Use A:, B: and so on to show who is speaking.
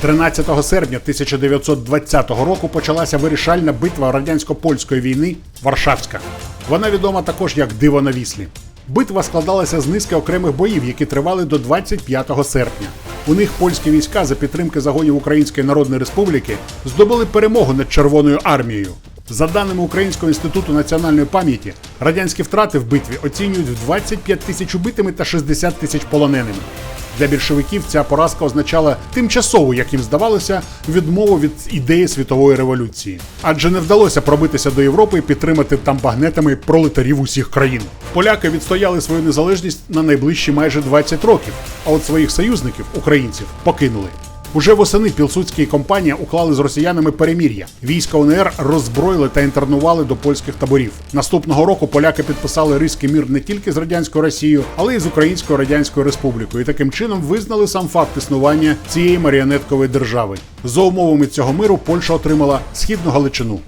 A: 13 серпня 1920 року почалася вирішальна битва радянсько-польської війни Варшавська. Вона відома також як Диво на Віслі. Битва складалася з низки окремих боїв, які тривали до 25 серпня. У них польські війська за підтримки загонів Української Народної Республіки здобули перемогу над Червоною армією. За даними Українського інституту національної пам'яті, радянські втрати в битві оцінюють в 25 тисяч убитими та 60 тисяч полоненими. Для більшовиків ця поразка означала тимчасову, як їм здавалося, відмову від ідеї світової революції. Адже не вдалося пробитися до Європи і підтримати там багнетами пролетарів усіх країн. Поляки відстояли свою незалежність на найближчі майже 20 років, а от своїх союзників, українців, покинули. Уже восени Пілсудські компанії уклали з росіянами перемір'я. Війська УНР роззброїли та інтернували до польських таборів. Наступного року поляки підписали Ризький мір не тільки з радянською Росією, але й з Українською Радянською Республікою. І таким чином визнали сам факт існування цієї маріонеткової держави. За умовами цього миру Польща отримала східну Галичину.